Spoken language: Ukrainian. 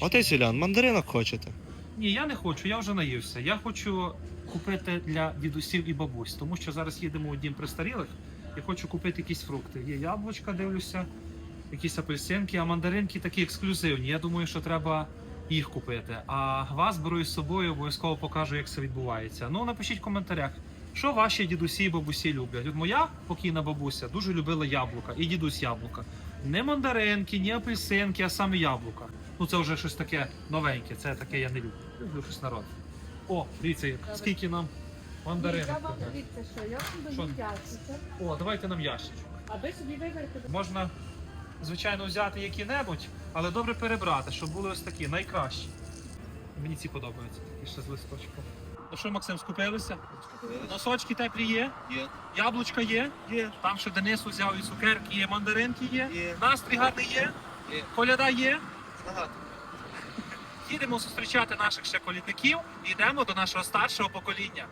Отець Селян, мандаринок хочете? Ні, я не хочу, я вже наївся. Я хочу купити для дідусів і бабусь, тому що зараз їдемо у дім престарілих і хочу купити якісь фрукти. Є яблучка, дивлюся, якісь апельсинки, а мандаринки такі ексклюзивні. Я думаю, що треба їх купити. А вас беру із собою, обов'язково покажу, як це відбувається. Ну, напишіть в коментарях, що ваші дідусі і бабусі люблять. От моя покійна бабуся дуже любила яблука, і дідусь яблука. Не мандаринки, ні апельсинки, а саме яблука. Ну це вже щось таке новеньке, це таке я не люблю. Люблю щось народ. О, дивіться, як- скільки нам мандаринок. Я вам таке. дивіться, що я вам Що? буду вдячність. О, давайте нам ящичок. А ви собі виберете. Можна, звичайно, взяти які-небудь, але добре перебрати, щоб були ось такі найкращі. Мені ці подобаються, такі ще з листочком. Ну що, Максим, скупилися? Носочки теплі є? Є. Яблучка є? Є. Там ще Денис взяв і цукерки є, мандаринки є. Є. Настрій гарний є? Є. Коляда є? Багато. Їдемо зустрічати наших ще колідників і йдемо до нашого старшого покоління.